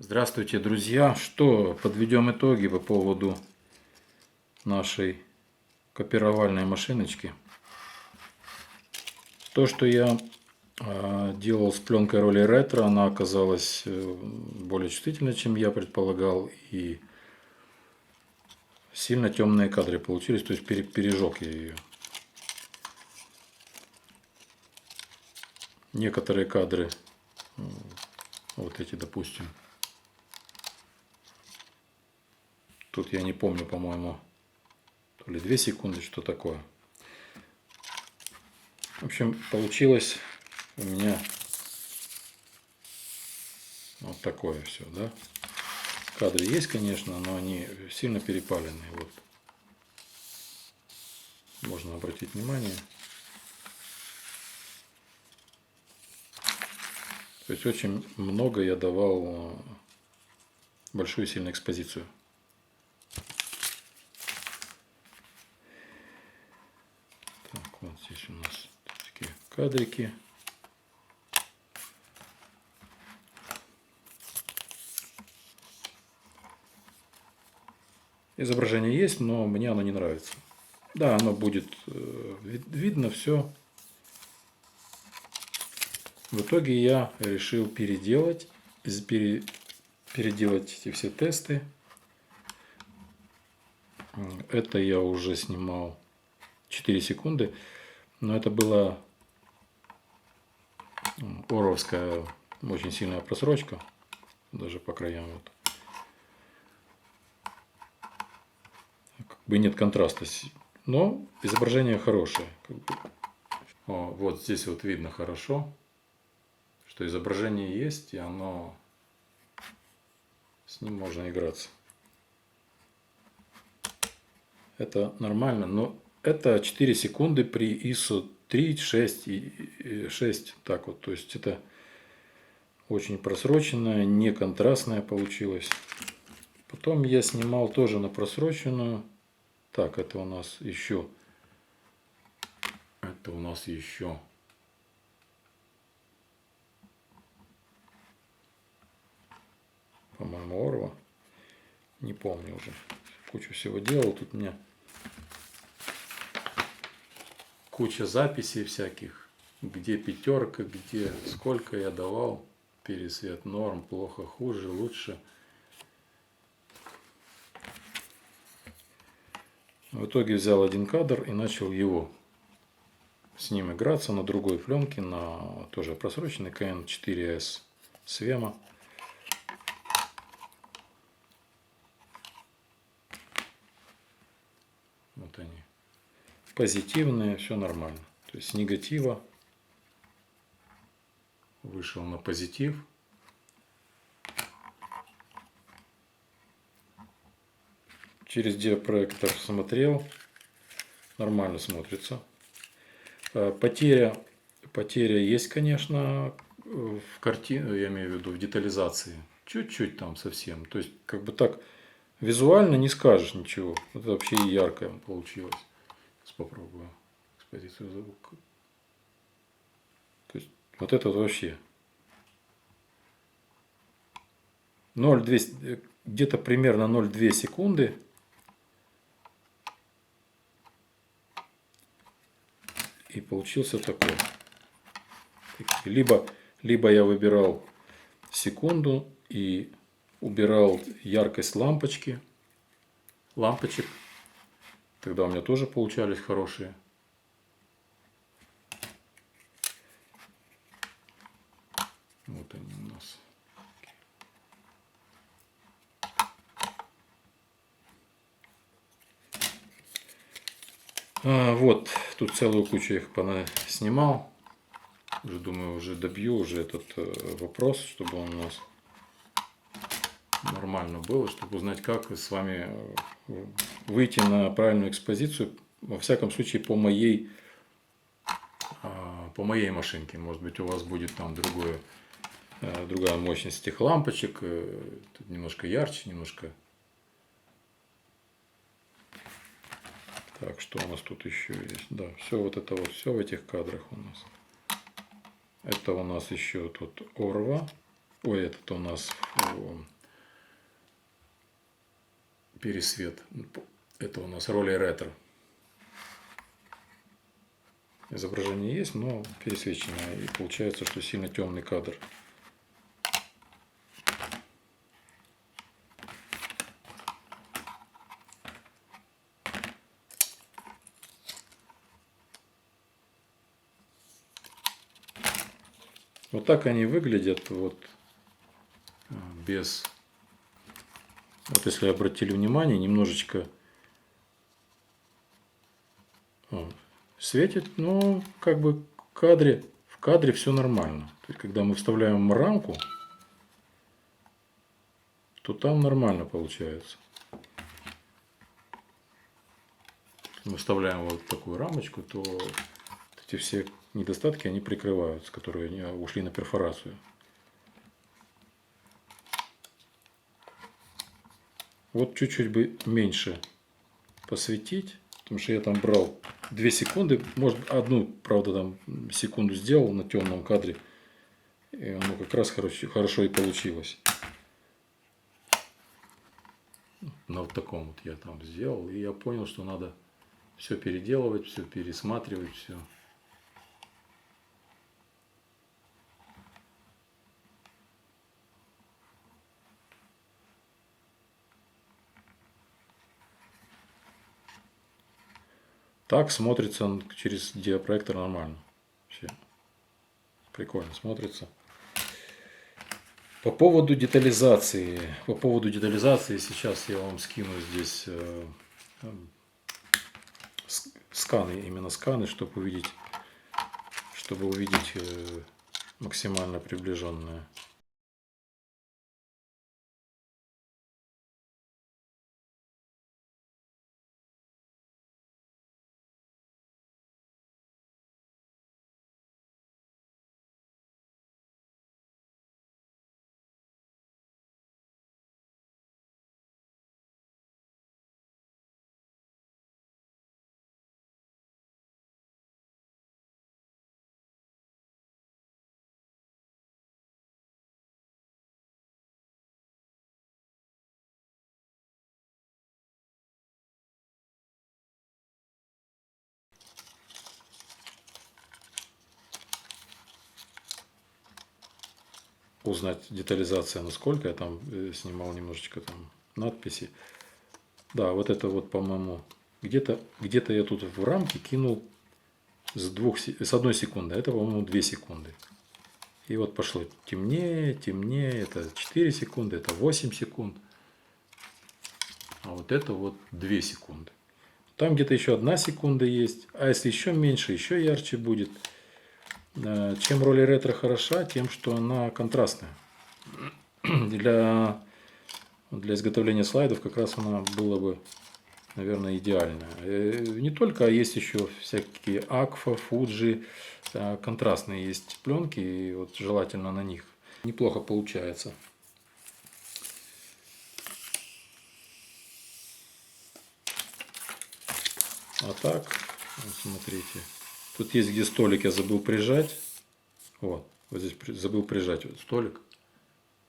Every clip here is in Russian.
Здравствуйте, друзья! Что, подведем итоги по поводу нашей копировальной машиночки. То, что я э, делал с пленкой роли ретро, она оказалась э, более чувствительной, чем я предполагал, и сильно темные кадры получились, то есть пере- пережег я ее. Некоторые кадры, вот эти, допустим, Тут я не помню, по-моему, то ли 2 секунды, что такое. В общем, получилось у меня вот такое все, да. Кадры есть, конечно, но они сильно перепаленные. Вот. Можно обратить внимание. То есть очень много я давал большую сильную экспозицию. Так, вот здесь у нас такие кадрики. Изображение есть, но мне оно не нравится. Да, оно будет э, вид- видно все. В итоге я решил переделать, пере- переделать эти все тесты. Это я уже снимал 4 секунды. Но это была м, оровская очень сильная просрочка. Даже по краям. Вот. Как бы нет контраста. Но изображение хорошее. О, вот здесь вот видно хорошо, что изображение есть, и оно с ним можно играться. Это нормально, но это 4 секунды при ISO 3, 6 и и 6. Так вот, то есть это очень просроченная, не контрастная получилось. Потом я снимал тоже на просроченную. Так, это у нас еще. Это у нас еще. По-моему, Орва. Не помню уже. Кучу всего делал. Тут у меня куча записей всяких, где пятерка, где сколько я давал, пересвет норм, плохо, хуже, лучше. В итоге взял один кадр и начал его с ним играться на другой пленке, на тоже просроченный KN4S Свема. Вот они позитивные, все нормально. То есть негатива вышел на позитив. Через диапроектор смотрел, нормально смотрится. Э, Потеря, потеря есть, конечно, в картине, я имею в виду в детализации. Чуть-чуть там совсем. То есть, как бы так визуально не скажешь ничего. Это вообще яркое получилось. Попробую экспозицию звука. То есть, вот это вообще. 0,2, э, где-то примерно 0,2 секунды. И получился такой. Либо, либо я выбирал секунду и убирал яркость лампочки, лампочек. Тогда у меня тоже получались хорошие. Вот они у нас. А, вот, тут целую кучу их снимал. Уже думаю, уже добью уже этот э, вопрос, чтобы он у нас нормально было, чтобы узнать, как с вами э, выйти на правильную экспозицию. Во всяком случае, по моей, а, по моей машинке. Может быть, у вас будет там другое, э, другая мощность этих лампочек. э, Тут немножко ярче, немножко Так, что у нас тут еще есть? Да, все вот это вот, все в этих кадрах у нас. Это у нас еще тут Орва. Ой, этот у нас пересвет. Это у нас роли ретро. Изображение есть, но пересвеченное. И получается, что сильно темный кадр. Вот так они выглядят вот а, без... Вот если обратили внимание, немножечко светит, но как бы в кадре, в кадре все нормально. То есть, когда мы вставляем рамку, то там нормально получается. Мы вставляем вот такую рамочку, то эти все недостатки, они прикрываются, которые не ушли на перфорацию. Вот чуть-чуть бы меньше посветить, потому что я там брал 2 секунды, может одну, правда, там секунду сделал на темном кадре, и оно как раз хорошо, хорошо и получилось. На вот таком вот я там сделал, и я понял, что надо все переделывать, все пересматривать, все. Так смотрится он через диапроектор нормально. Вообще. Прикольно смотрится. По поводу детализации. По поводу детализации сейчас я вам скину здесь э, сканы, именно сканы, чтобы увидеть, чтобы увидеть э, максимально приближенное. Узнать детализация насколько. Я там э, снимал немножечко там надписи. Да, вот это вот, по-моему, где-то где, -то, я тут в рамке кинул с, двух, с одной секунды. Это, по-моему, 2 секунды. И вот пошло темнее, темнее. Это 4 секунды, это 8 секунд. А вот это вот 2 секунды. Там где-то еще одна секунда есть. А если еще меньше, еще ярче будет. Э, чем роли ретро хороша? Тем, что она контрастная. Для, для изготовления слайдов как раз она была бы, наверное, идеальная. Э, не только, а есть еще всякие Акфа, Фуджи, э, контрастные есть пленки, и вот желательно на них. Неплохо получается. А так, смотрите. Тут есть где столик, я забыл прижать. Вот, вот здесь забыл прижать вот столик.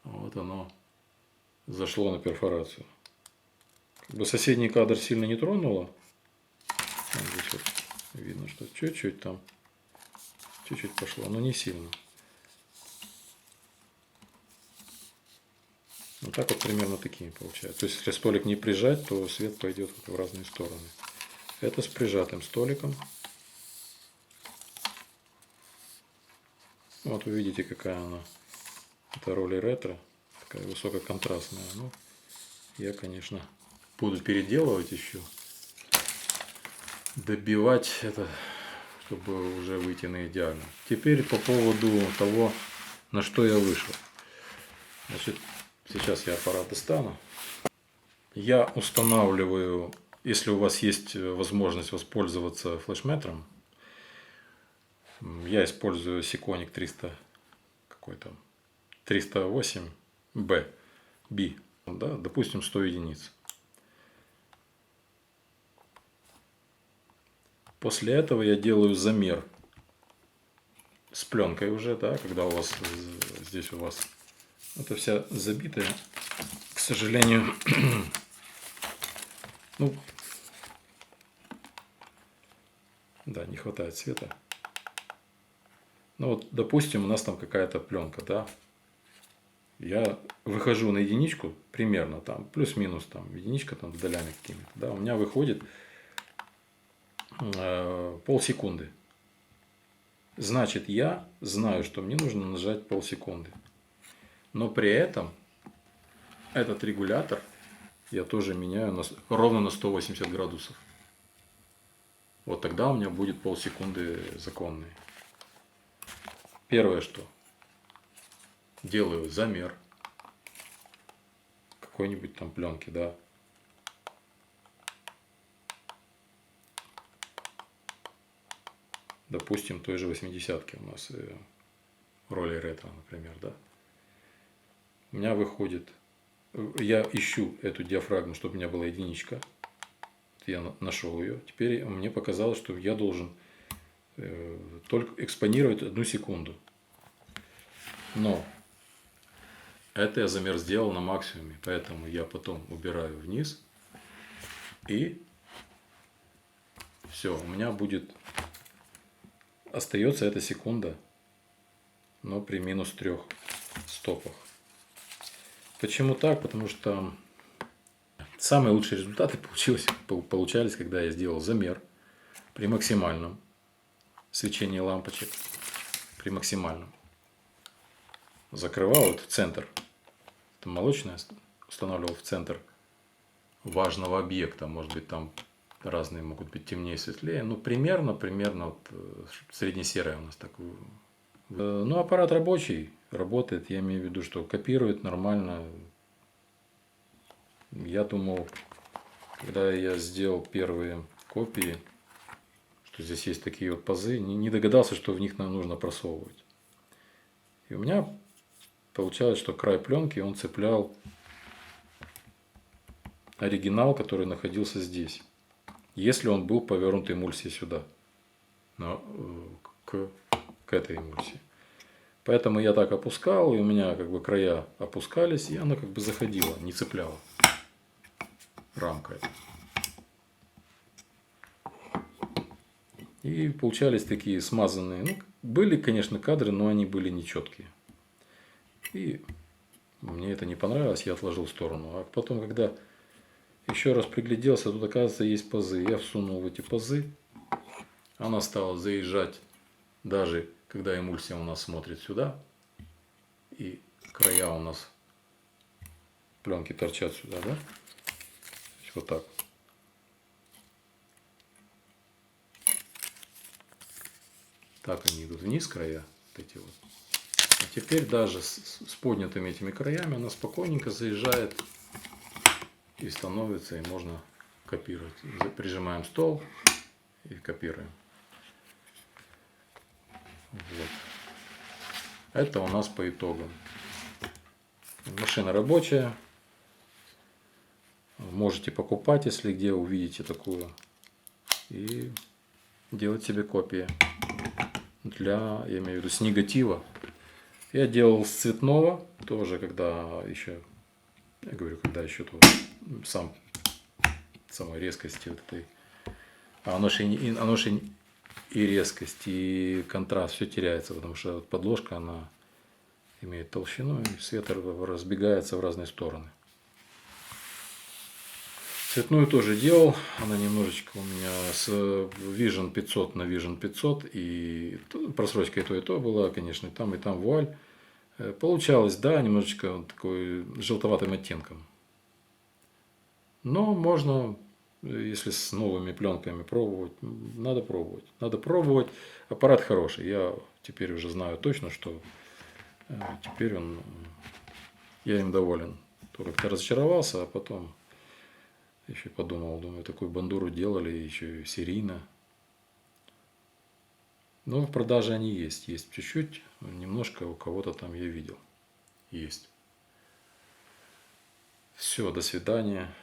Вот оно зашло на перфорацию. Как бы соседний кадр сильно не тронуло. Вот здесь вот видно, что чуть-чуть там, чуть-чуть пошло, но не сильно. Вот так вот примерно такими получается. То есть, если столик не прижать, то свет пойдет в разные стороны. Это с прижатым столиком. Вот вы видите, какая она. Это роли ретро. Такая высококонтрастная. Ну, я, конечно, буду переделывать еще. Добивать это, чтобы уже выйти на идеально. Теперь по поводу того, на что я вышел. Значит, сейчас я аппарат достану. Я устанавливаю, если у вас есть возможность воспользоваться флешметром, я использую Сиконик 300 какой то 308 B, B, да, допустим 100 единиц. После этого я делаю замер с пленкой уже, да, когда у вас здесь у вас Это вся забитая, к сожалению. ну, да, не хватает света. Ну вот, допустим, у нас там какая-то пленка, да. Я выхожу на единичку, примерно там, плюс-минус там, единичка там с долями какими-то, да, у меня выходит э, полсекунды. Значит, я знаю, что мне нужно нажать полсекунды. Но при этом этот регулятор я тоже меняю на, ровно на 180 градусов. Вот тогда у меня будет полсекунды законные. Первое что? Делаю замер какой-нибудь там пленки, да. Допустим, той же 80-ки у нас э, роли ретро, например, да. У меня выходит, э, я ищу эту диафрагму, чтобы у меня была единичка. Я нашел ее. Теперь мне показалось, что я должен только экспонировать одну секунду. Но это я замер сделал на максимуме, поэтому я потом убираю вниз и все, у меня будет остается эта секунда, но при минус трех стопах. Почему так? Потому что самые лучшие результаты получились, получались, когда я сделал замер при максимальном свечение лампочек при максимальном. Закрывал вот в центр. Это молочное устанавливал в центр важного объекта. Может быть, там разные могут быть темнее, светлее. Ну, примерно, примерно вот э, среднесерая у нас такую. Э, ну, аппарат рабочий, работает. Я имею в виду, что копирует нормально. Я думал, когда я сделал первые копии, здесь есть такие вот пазы, не, догадался, что в них нам нужно просовывать. И у меня получалось, что край пленки он цеплял оригинал, который находился здесь. Если он был повернут эмульсией сюда, э, к, к этой эмульсии. Поэтому я так опускал, и у меня как бы края опускались, и она как бы заходила, не цепляла рамка эта. И получались такие смазанные. Ну, были, конечно, кадры, но они были нечеткие. И мне это не понравилось, я отложил в сторону. А потом, когда еще раз пригляделся, тут, оказывается, есть пазы. Я всунул в эти пазы. Она стала заезжать, даже когда эмульсия у нас смотрит сюда. И края у нас пленки торчат сюда, да? Вот так. Так они идут вниз края. Вот эти вот. А теперь даже с, с поднятыми этими краями она спокойненько заезжает и становится, и можно копировать. Прижимаем стол и копируем. Вот. Это у нас по итогам. Машина рабочая. Можете покупать, если где увидите такую. И делать себе копии для, я имею в виду, с негатива. Я делал с цветного, тоже когда еще, я говорю, когда еще то сам, самой резкости вот этой, а оно же, и, оно же и резкость, и контраст, все теряется, потому что подложка, она имеет толщину, и свет разбегается в разные стороны. Цветную тоже делал. Она немножечко у меня с Vision 500 на Vision 500. И просрочка и то, и то была, конечно, и там, и там вуаль. Э, получалось, да, немножечко такой желтоватым оттенком. Но можно, если с новыми пленками пробовать, надо пробовать. Надо пробовать. Аппарат хороший. Я теперь уже знаю точно, что э, теперь он, я им доволен. То как-то разочаровался, а потом еще подумал, думаю, такую бандуру делали еще серийно. Но в продаже они есть. Есть чуть-чуть, немножко у кого-то там я видел. Есть. Все, до свидания.